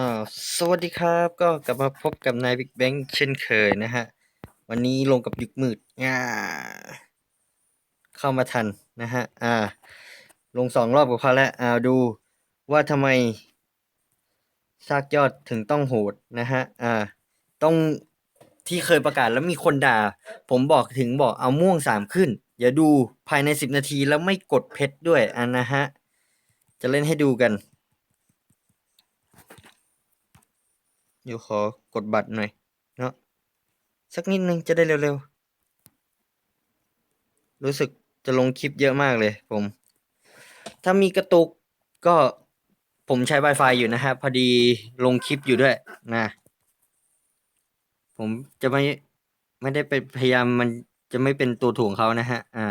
อ่าสวัสดีครับก็กลับมาพบกับนายบิ๊กแบงค์เช่นเคยนะฮะ วันนี้ลงกับดึกมืดอ่าเข้ามาทันนะฮะ อ่า ลงสองรอบกับเขาแล้วอ่าดูว่าทำไมซากยอดถึงต้องโหดนะฮะ อ่า ต้องที่เคยประกาศแล้วมีคนด่า ผมบอกถึงบอกเอาม่วงสามขึ้น อย่าดูภายในสิบนาทีแล้วไม่กดเพชรด้วยอันนะฮะ จะเล่นให้ดูกัน เดี๋ยวขอกดบัตรหน่อย เนาะสักนิดนึงจะได้เร็วๆ รู้สึกจะลงคลิปเยอะมากเลยผม ถ้ามีกระตุกก็ผมใช้ Wi-Fi อยู่นะฮะ พอดีลงคลิปอยู่ด้วยนะ ผมจะไม่ไม่ได้ไปพยายามมันจะไม่เป็นตัวถ่วงเขานะฮะ อ่า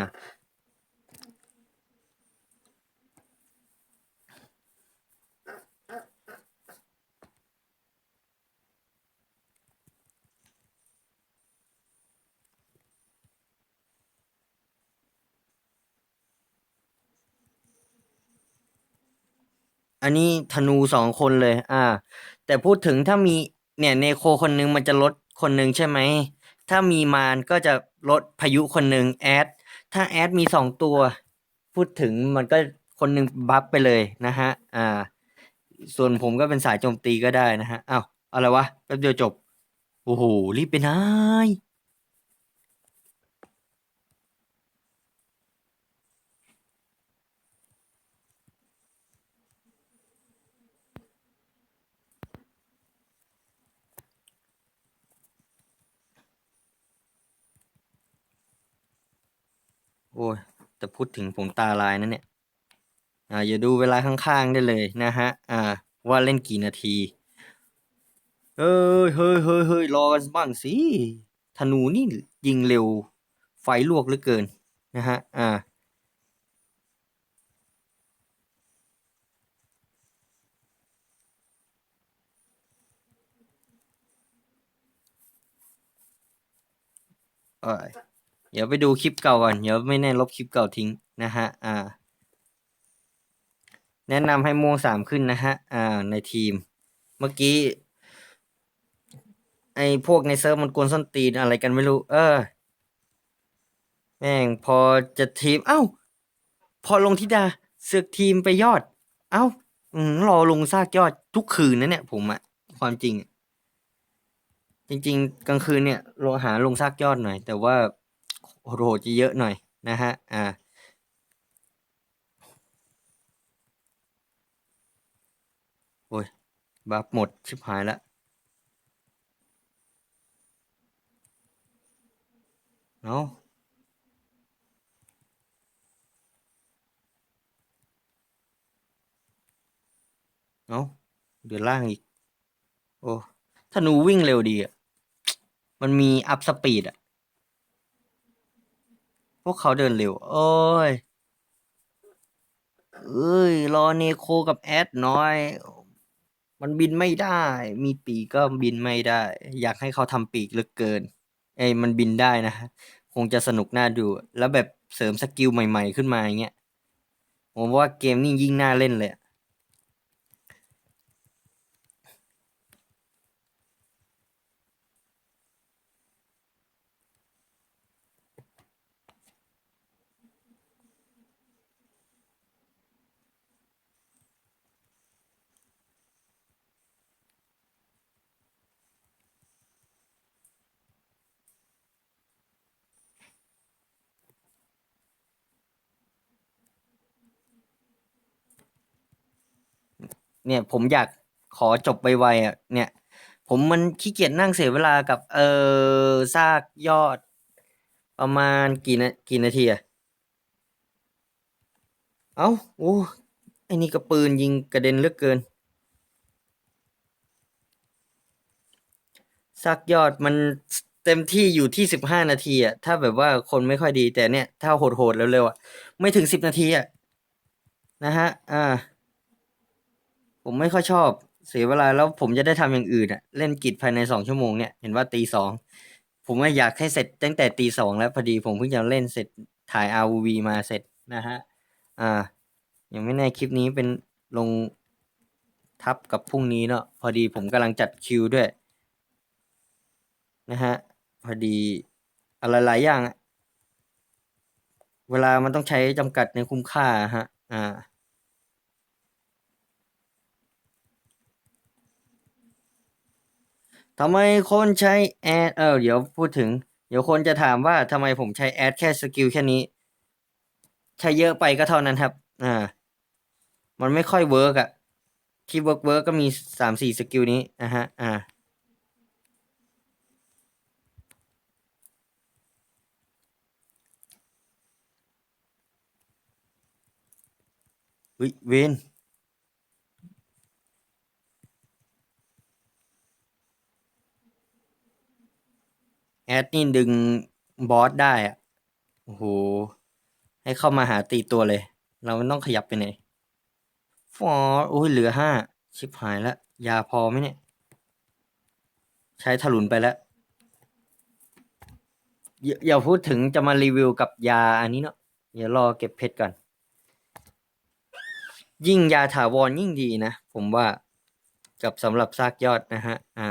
อันนี้ธนูสองคนเลย อ่า แต่พูดถึงถ้ามีเนี่ยเนโคคนนึงมันจะลดคนนึงใช่ไหม ถ้ามีมารก็จะลดพายุคนหนึ่งแอด ถ้าแอดมีสองตัว พูดถึงมันก็คนหนึ่งบัฟไปเลยนะฮะ อ่า ส่วนผมก็เป็นสายโจมตีก็ได้นะฮะ อ้าว อะไรวะ แป๊บเดียวจบ โอ้โห รีบไปไหน อ้ยแต่พูดถึงผมตาลายนะเนี่ย อ่าอย่าดูเวลาข้างๆได้เลยนะฮะ อ่า ว่าเล่นกี่นาทีเฮ้ยเฮ้ยเฮ้ยเฮ้ยรอกันบ้างสิธนูนี่ยิงเร็ว ไฟลวกเหลือเกิน นะฮะ อ่าเอ้ย เดี๋ยวไปดูคลิปเก่าก่อน เดี๋ยวไม่แน่ลบคลิปเก่าทิ้งนะฮะ อ่า แนะนำให้ม่วงสามขึ้นนะฮะ อ่า ในทีม เมื่อกี้ ไอ้พวกในเซิร์ฟมันกวนส้นตีนอะไรกันไม่รู้ เออ แม่งพอจะทีม เอ้า พอลงทิดาเสือกทีมไปยอด เอ้า อืมรอลงซากยอดทุกคืนนะเนี่ยผมอะความจริง จริง ๆ กลางคืนเนี่ยลงหาลงซากยอดหน่อย แต่ว่า โหจะเยอะหน่อยนะฮะ อ่า โอ้ย บัฟหมด ชิบหายละเอาะเอาะเดือดล่างอีก โอ้ธนูวิ่งเร็วดีอะ มันมีอัพสปีดอะ พวกเขาเดินเร็ว โอ้ย เอ้ย รอเนโคกับแอดน้อย มันบินไม่ได้ มีปีกก็บินไม่ได้ อยากให้เขาทำปีกเหลือเกิน เอ้ยมันบินได้นะฮะคงจะสนุกน่าดู แล้วแบบเสริมสกิลใหม่ๆขึ้นมาอย่างเงี้ย ผมว่าเกมนี้ยิ่งน่าเล่นเลย เนี่ยผมอยากขอจบไวๆอะเนี่ย ผมมันขี้เกียจนั่งเสียเวลากับ เออซากยอด ประมาณกี่นากี่นาทีอะเอ้าโอ้ไอ้นี่ก็ปืนยิงกระเด็นเลือกเกินซากยอดมันเต็มที่อยู่ที่สิบห้านาทีอะถ้าแบบว่าคนไม่ค่อยดีแต่เนี่ย ถ้าโหดๆเร็วๆอะ ไม่ถึงสิบนาทีอะ นะฮะ อ่า ผมไม่ค่อยชอบ เสียเวลาแล้วผมจะได้ทำอย่างอื่นอะเล่นกิจภายในสองชั่วโมงเนี่ยเห็นว่าตีสองผมว่าอยากให้เสร็จตั้งแต่ตีสองแล้วพอดีผมเพิ่งจะเล่นเสร็จถ่าย ROV มาเสร็จนะฮะอ่ายังไม่แน่คลิปนี้เป็นลงทับกับพรุ่งนี้เนาะพอดีผมกำลังจัดคิวด้วยนะฮะพอดีอะไรหลายอย่าง เวลามันต้องใช้จำกัดในคุ้มค่าฮะ อ่า ทำไมคนใช้แอดเออเดี๋ยวพูดถึง เดี๋ยวคนจะถามว่าทำไมผมใช้แอดแค่สกิลแค่นี้ ใช้เยอะไปก็เท่านั้นครับ อ่า มันไม่ค่อยเวิร์กอะที่เวิร์กเวิร์กก็มีสามสี่สกิลนี้นะฮะ อ่าวิเวน แอดนี่ดึงบอสได้อะโอ้โห ให้เข้ามาหาตีตัวเลย เราไม่ต้องขยับไปไหนฟอร์โอ้ยเหลือห้าชิบหายแล้วยาพอไหมเนี่ย ใช้ถลุนไปแล้วอยอย่าพูดถึงจะมารีวิวกับยาอันนี้เนาะเดี๋ยวรอเก็บเพชรก่อน ยิ่งยาถาวรยิ่งดีนะ ผมว่ากับสำหรับซากยอดนะฮะ อ่า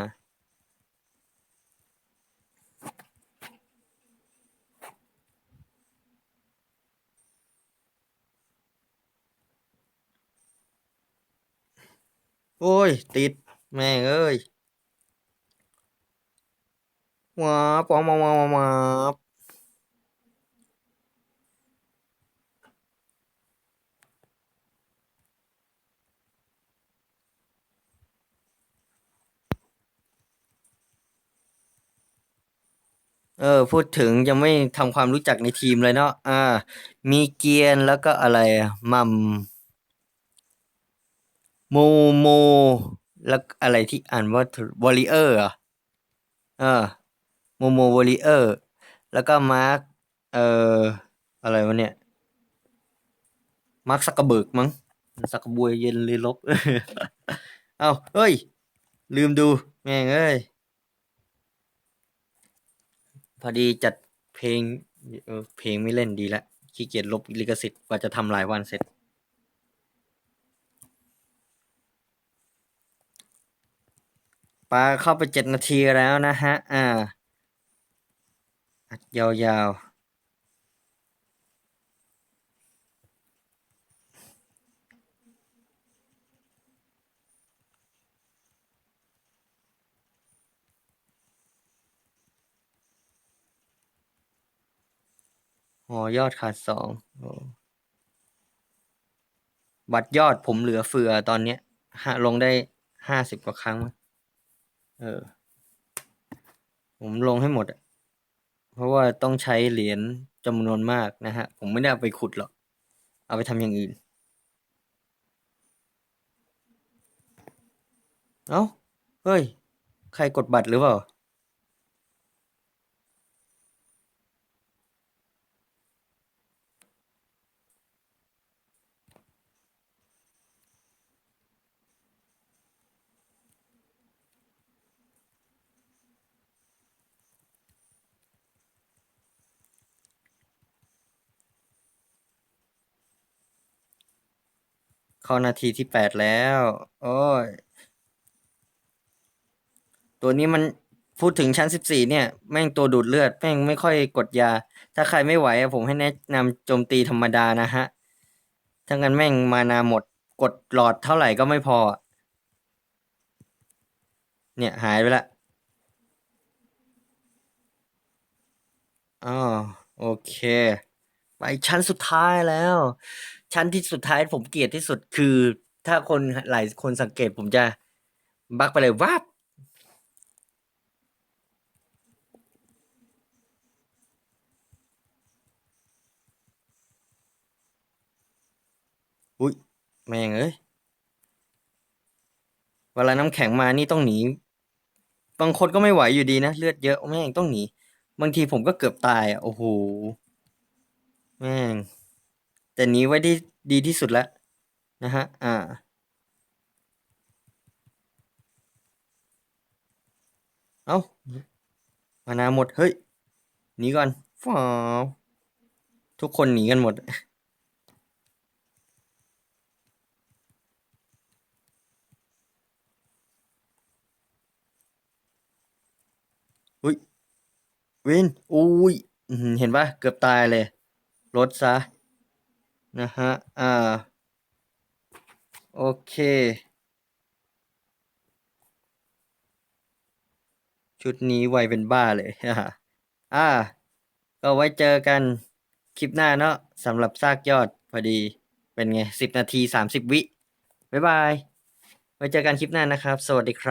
โอ้ย ติด แม่เอ้ยว้าปอมมามามามาเออพูดถึงยังไม่ทำความรู้จักในทีมเลยเนาะอ่า มีเกียนแล้วก็อะไรมัม โมโม แล้วอะไรที่อ่านว่าวอริเออร์อะเออโมโมวอริเออร์ แล้วก็มาร์คเอ่ออะไรวะเนี่ย มาร์คซักกระเบิกมั้งซักกระบวยเย็นเลยลบ เอาเฮ้ย ลืมดู แม่งเอ้ย พอดีจัดเพลงเออเพลงไม่เล่นดีละขี้เกียจลบลิขสิทธิ์กว่าจะทำหลายวันเสร็จ ปาเข้าไปเจ็ดนาทีแล้วนะฮะ อ่า อัดยาวๆหอยอดขาดสองบัตรยอดผมเหลือเฟือตอนเนี้ยลงได้ห้าสิบกว่าครั้งมั้ง เออ ผมลงให้หมดอะเพราะว่าต้องใช้เหรียญจำนวนมากนะฮะ ผมไม่ได้เอาไปขุดหรอก เอาไปทำอย่างอื่น เอ้า เฮ้ย ใครกดบัตรหรือเปล่า เข้านาทีที่แปดแล้ว โอ้ย ตัวนี้มันพูดถึงชั้นสิบสี่เนี่ย แม่งตัวดูดเลือด แม่งไม่ค่อยกดยา ถ้าใครไม่ไหวผมให้แนะนำโจมตีธรรมดานะฮะ ถ้างั้นแม่งมานาหมด กดหลอดเท่าไหร่ก็ไม่พอ เนี่ยหายไปละอ๋อโอเค ไปชั้นสุดท้ายแล้ว ชั้นที่สุดท้ายผมเกลียดที่สุดคือ ถ้าคนหลายคนสังเกตผมจะบักไปเลยวับอุ้ยแม่งเอ้ย เวลาน้ำแข็งมานี่ต้องหนี บางคนก็ไม่ไหวอยู่ดีนะ เลือดเยอะแม่งต้องหนี บางทีผมก็เกือบตายอะ โอ้โห แม่ง แต่นี้ไว้ที่ดีที่สุดแล้วนะฮะ อ่า เอา้ามานาหมด เฮ้ย หนีก่อนฟ้าทุกคนหนีกันหมด อุ้ยวินอุ้ย เห็นปะเกือบตายเลย รถซะ นะฮะ อ่า โอเค ชุดนี้ไวเป็นบ้าเลยอ่า ก็ไว้เจอกันคลิปหน้าเนาะสำหรับซากยอดพอดีเป็นไงสิบนาทีสามสิบวิ บ๊ายบาย ไว้เจอกันคลิปหน้านะครับ สวัสดีครับ